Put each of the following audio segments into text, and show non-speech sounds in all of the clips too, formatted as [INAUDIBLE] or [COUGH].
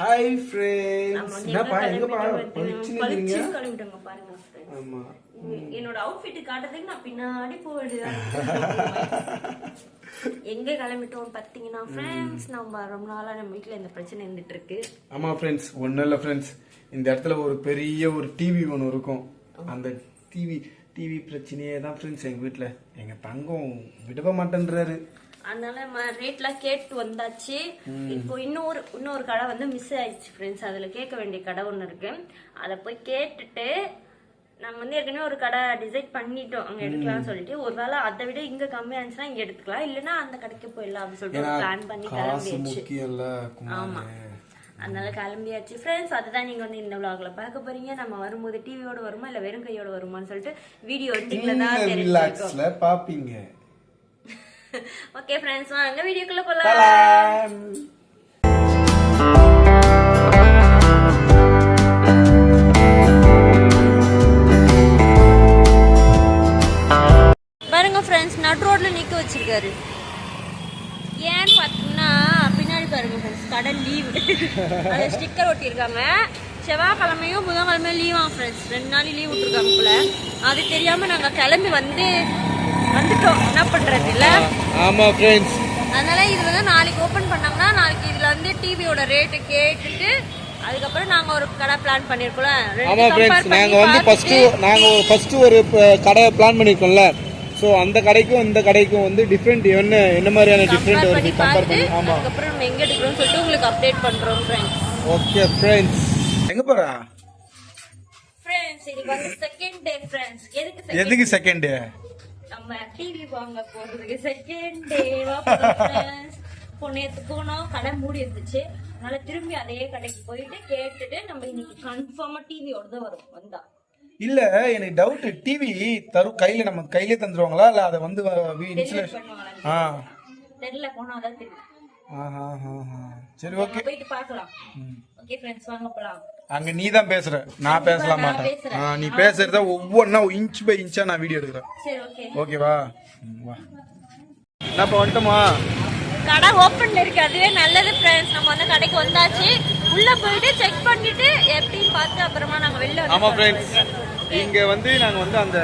Hi friends வந்து என்னப்பா எங்க கிளம்பிட்டோம் பளிச்சுன்னு இருக்கீங்க? பாருங்க. ஆமா. என்னோட அவுட்ஃபிட் காட்டுறதுக்கு நான் பின்னாடி வேண்டியதா [LAUGHS] எங்க கிளம்பிட்டோம் பாத்தீங்கன்னா ஃப்ரெண்ட்ஸ் நம்ம ரொம்ப நாளா நம்ம வீட்ல இந்த பிரச்சனை இருந்துட்டு இருக்கு ஆமா ஃப்ரெண்ட்ஸ் ஒன்றும் இல்லை ஃப்ரெண்ட்ஸ் இந்த இடத்துல ஒரு பெரிய ஒரு டிவி ஒன்று இருக்கும். அந்த டிவி டிவி பிரச்சனையே தான் ஃப்ரெண்ட்ஸ் எங்கள் வீட்டில் எங்கள் தங்கம் விடவே மாட்டேன்றாரு. அதனால ரேட்லாம் கேட்டு வந்தாச்சு. இப்போ இன்னொரு இன்னொரு கடை வந்து மிஸ் ஆயிடுச்சு ஃப்ரெண்ட்ஸ் அதுல கேட்க வேண்டிய கடை ஒன்று இருக்கு. அதை போய் கேட்டுட்டு நாங்க வந்து ஏற்கனவே ஒரு கடை டிசைட் பண்ணிட்டோம். அங்க எடுக்கலாம்னு சொல்லிட்டு ஒருவேளை அதை விட இங்க கம்மியா இருந்துச்சுன்னா இங்க எடுத்துக்கலாம். இல்லைன்னா அந்த கடைக்கு போயிடலாம் அப்படின்னு சொல்லிட்டு பிளான் பண்ணி கிளம்பியாச்சு. ஆமா. அதனால கிளம்பியாச்சு. ஃப்ரெண்ட்ஸ் அதுதான் நீங்க வந்து இந்த vlogல பார்க்க போறீங்க. நம்ம வரும்போது டிவியோட வருமா இல்ல வெறும் கையோட வருமான்னு சொல்லிட்டு வீடியோ எண்டிங்ல தான் பாப்பீங்க [LAUGHS] ஓகே ஃப்ரெண்ட்ஸ் வாங்க வீடியோக்குள்ள போலாம். பாருங்க ஃப்ரெண்ட்ஸ் நட் ரோட்ல நிக்க வச்சிருக்காரு. ஏன்னு பார்த்தீங்கன்னா பின்னாடி பாருங்க ஃப்ரெண்ட்ஸ் கடை லீவு அது ஸ்டிக்கர் ஒட்டியிருக்காங்க. செவ்வாய்க்கிழமையும் புதன்கிழமையும் லீவா ஃப்ரெண்ட்ஸ் ரெண்டு நாள் லீவ் விட்டுருக்காங்க போல. அது தெரியாம நாங்க கிளம்பி வந்து வந்துட்டோம். என்ன பண்றது இல்ல ஆமா ஃப்ரெண்ட்ஸ் அதனால இது வந்து நாளைக்கு ஓபன் பண்ணாங்கன்னா நாளைக்கு இதுல வந்து டிவியோட ரேட்டு கேட்டுட்டு அதுக்கப்புறம் நாங்க ஒரு கடை பிளான் பண்ணிருக்கோம்ல. ஆமா ஃப்ரெண்ட்ஸ் நாங்க வந்து ஃபர்ஸ்ட் நாங்க ஃபர்ஸ்ட் ஒரு ப- கடை பிளான் பண்ணிருக்கோம்ல. சோ அந்த கடைக்கும் இந்த கடைக்கும் வந்து டிஃபரெண்ட் என்ன என்ன மாதிரியான டிஃபரெண்ட் வருது பண்ணி கம்பேர் பண்ணி ஆமா. அதுக்கப்புறம் நம்ம எங்க எடுக்கிறோம்னு சொல்லிட்டு உங்களுக்கு அப்டேட் பண்றோம் ஃப்ரெண்ட்ஸ் ஓகே ஃப்ரெண்ட்ஸ் எங்க போறா? ஃப்ரெண்ட்ஸ் இது வந்து செகண்ட் டே ஃப்ரெண்ட்ஸ் எதுக்கு எதுக்கு செகண்ட் நம்ம டிவி வாங்க போறதுக்கு செகண்ட் டேவா நேத்து போனோம் கடை மூடி இருந்துச்சு. அதனால திரும்பி அதே கடைக்கு போயிட்டு கேட்டுட்டு நம்ம இன்னைக்கு கன்ஃபார்மா டிவியோட தான் வரும் வந்தா. இல்ல எனக்கு டவுட் டிவி தரும் கையில நம்ம கையிலே தந்துருவாங்களா? இல்ல அதை வந்து இன்சுலேஷன் பண்ணுவாங்களா ஆ. தெரியல போனா அதான் தெரியும் ஆஹா. சரி ஓகே. போயிட்டு பார்க்கலாம். ஓகே ஃப்ரெண்ட்ஸ் வாங்க போலாம். அங்க நீ தான் பேசுற. நான் பேசல மாட்டேன் நீ பேசுறத ஒவ்வொன்னா இன்ச் பை இன்ச்சா நான் வீடியோ எடுக்கிறேன். ஓகேவா வா? என்னப்பா வந்துட்டோமா கடை ஓப்பன்ல இருக்கு. அதுவே நல்லது ஃப்ரெண்ட்ஸ் நம்ம வந்து கடைக்கு வந்தாச்சு. உள்ள போயிட்டு செக் பண்ணிட்டு எப்படின்னு பார்த்து அப்புறமா நாங்க வெளில ஆமா. ஃப்ரெண்ட்ஸ் இங்க வந்து நாங்க வந்து அந்த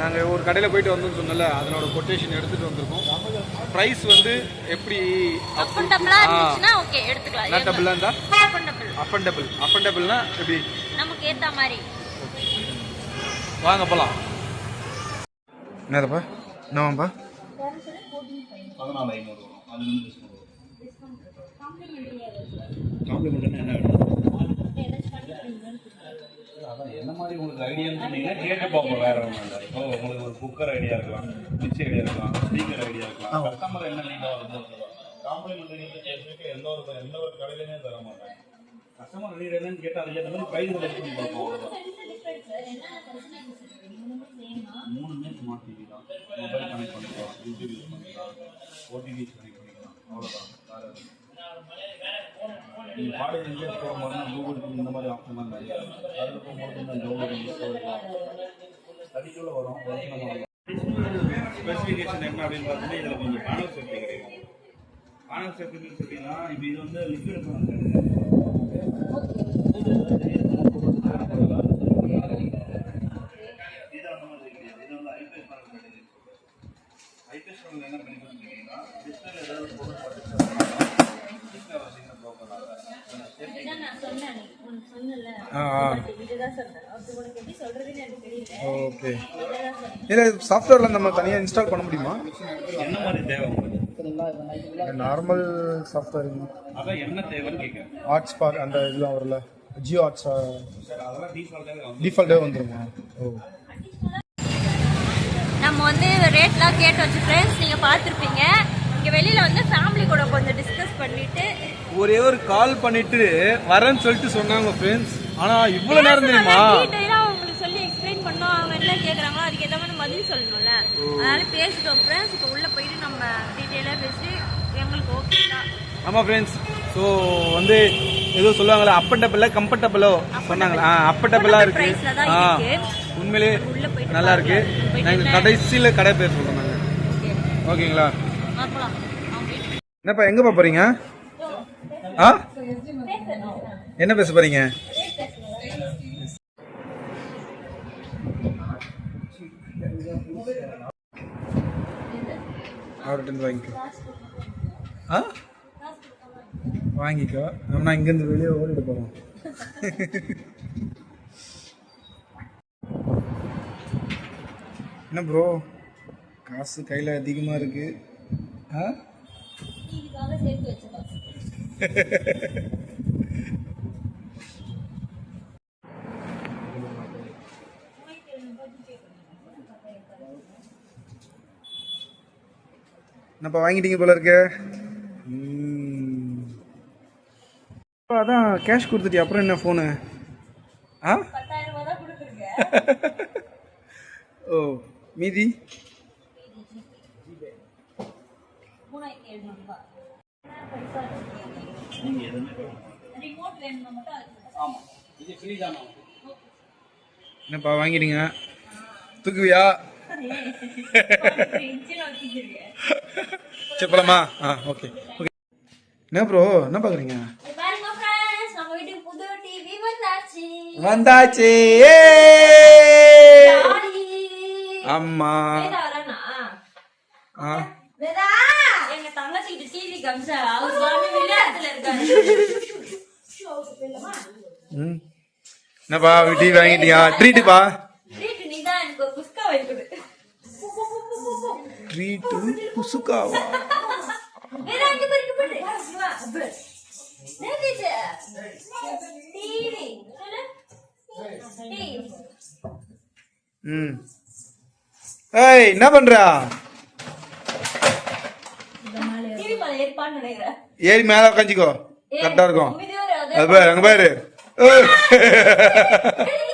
நாங்க ஒரு கடையில போயிட்டு வந்தோம்னு சொன்னல அதனோட கொட்டேஷன் எடுத்துட்டு வந்திருக்கோம். பிரைஸ் வந்து எப்படி அஃபோர்டபுளா இருந்துச்சுன்னா ஓகே எடுத்துக்கலாம். நட்டபிளா இருந்தா? அஃபோர்டபுள் அஃபண்டபிள் அஃபண்டபிள்னா எப்படி? நமக்கு ஏத்த மாதிரி. வாங்க போலாம். என்னதுப்பா? என்னவாப்பா பதினாலு ஐநூறு வரும் வரும். காம்ப்ளிமெண்ட்னா என்ன வேணும்? என்ன மாதிரி உங்களுக்கு ஐடியான்னு சொன்னீங்கன்னா கேட்டு பார்ப்போம். வேற ஒன்றும் இப்போ உங்களுக்கு ஒரு குக்கர் ஐடியா இருக்கலாம் மிக்சி ஐடியா இருக்கலாம் ஸ்பீக்கர் ஐடியா இருக்கலாம். கஸ்டமர் என்ன நீங்க வந்து காம்ப்ளிமெண்ட் எந்த ஒரு எந்த ஒரு கடையிலுமே தர மாட்டாங்க. கஸ்டமர் நீட் என்னன்னு கேட்டால் அதுக்கேற்ற மாதிரி ப்ரைஸ் செலக்ட் பண்ணி பார்ப்போம். தான். மொபைல் கனெக்ட் பண்ணிக்கலாம் யூடியூப் யூஸ் பண்ணிக்கலாம் ஓடிடி கனெக்ட் பண்ணிக்கலாம். அவ்வளோதான் வேற நீங்கள் போகும்போது கூகுள் இந்த மாதிரி ஆப்ஷன்லாம் நிறைய. அதில் போகும்போது இந்த டவுன்லோட் வரும் ஸ்பெசிஃபிகேஷன் என்ன அப்படின்னு பார்த்தீங்கன்னா இதில் கொஞ்சம் பேனல் சேஃப்டி கிடைக்கும். பேனல் சேஃப்டின்னு சொல்லிங்கன்னா இப்போ இது வந்து லிக்விட் பேனல் அந்த மாதிரி கிடையாது இது வந்து ஐபிஎஸ் பேனல் கிடையாது ஐபிஎஸ் பேனல் என்ன பண்ணி கொடுத்துருக்கீங்கன்னா டிஸ்பிளே ஏதாவது பொருள் பட்டுச்சுன்னா டிஸ்பிளே வசதிங்க ப்ரோக்கர் இதுதான் நான் சொன்னேன் உனக்கு சொன்னல ஆ ஆ இதுதான் சொன்னேன் அப்படி உனக்கு எப்படி சொல்றதுன்னு எனக்கு தெரியல ஓகே. இல்லை சாஃப்ட்வேர்ல நம்ம தனியாக இன்ஸ்டால் பண்ண முடியுமா? என்ன மாதிரி தேவை நார்மல் சாஃப்ட்வேர் அதான் என்ன தேவைன்னு கேட்குறேன் அந்த இதெல்லாம் வரல ஜியோ ஹாட்ஸ் அதெல்லாம் டீஃபால்ட்டாகவே வந்து டிஃபால்ட்டே வந்துருமா? ஓ. நம்ம வந்து ரேட்லாம் கேட்டு வச்சு ஃப்ரெண்ட்ஸ் நீங்க பார்த்துருப்பீங்க. இங்க வெளியில வந்து ஃபேமிலி கூட கொஞ்சம் டிஸ்கஸ் பண்ணிட்டு ஒரே ஒரு கால் பண்ணிட்டு வரேன்னு சொல்லிட்டு சொன்னாங்க ஃப்ரெண்ட்ஸ் ஆனா இவ்வளவு நேரம் தெரியுமா? டீடைலா உங்களுக்கு சொல்லி எக்ஸ்பிளைன் பண்ணோம். அவங்க என்ன கேக்குறாங்களோ அதுக்கு ஏத்த மாதிரி பதில் சொல்லணும்ல. அதனால பேசிட்டோம் ஃப்ரெண்ட்ஸ் இப்போ உள்ள போயிட்டு நம்ம டீடைலா பேசி எங்களுக்கு ஓகே தான். ஆமா ஃப்ரெண்ட்ஸ் ஸோ வந்து ஏதோ சொல்லுவாங்களே அப்பட்டபிள கம்ஃபர்டபுளோ சொன்னாங்களா? அப்பட்டபிளா இருக்கு. உண்மையிலே நல்லா இருக்கு. நாங்கள் கடைசியில கடை பேர் சொல்றோம் நாங்க. ஓகே ஓகேங்களா? என்னப்பா எங்கப்பா போறீங்க? ஆ? என்ன பேச போறீங்க? அவர்கிட்ட வாங்கிக்கோ. ஆ? வாங்கிக்கோ. நம்ம இங்கேருந்து வெளியே ஓடிட்டு போவோம் என்ன ப்ரோ காசு கையில் அதிகமாக இருக்குது ஆ? இதுக்காக சேர்த்து வச்சிருக்கோம் என்னப்பா வாங்கிட்டீங்க போல இருக்க? அதான் கேஷ் கொடுத்துட்டியா? அப்புறம் என்ன ஃபோனு ஆ? [LAUGHS] ஓ மீதி? மூணாயிரத்தி எழுநூறு ரூபாய் நீங்க எதுவுமே ரிமோட் வேணும்னா மட்டும் அது ஆமா. இது ஃப்ரீ தானே என்னப்பா வாங்கிடுங்க தூக்குவியா? இன்ச்சில் [LAUGHS] வச்சுருக்கேன் சரி போலாமா? ஆ ஓகே ஓகே என்ன ப்ரோ என்ன பார்க்குறீங்க? பாருங்க ஃப்ரெண்ட்ஸ் நம்ம வீட்டுக்கு புது டிவி வந்தாச்சு. அம்மா? ஆ! எங்க தங்கச்சிகிட்ட டிவி காமிச்சா அவர் பாட்டு விளையாட்டுல இருக்காரு என்னப்பா டிவி வாங்கிட்டியா ட்ரீட்டுப்பா வீட்டு நீதான் எனக்கு ஒரு புஸ்கா ட்ரீட்டு புசுக்காவா வேதா, இங்க பாரு, இங்க பாரு. வா? டிவி. சொல்லு. ம் ஏய் என்ன பண்றா டிவி மேல ஏற்பான்னு நினைக்கிறேன் ஏறி மேல உட்காந்துக்கோ கரெக்டா இருக்கும். அது- பாரு அங்க பாரு. [LAUGHS]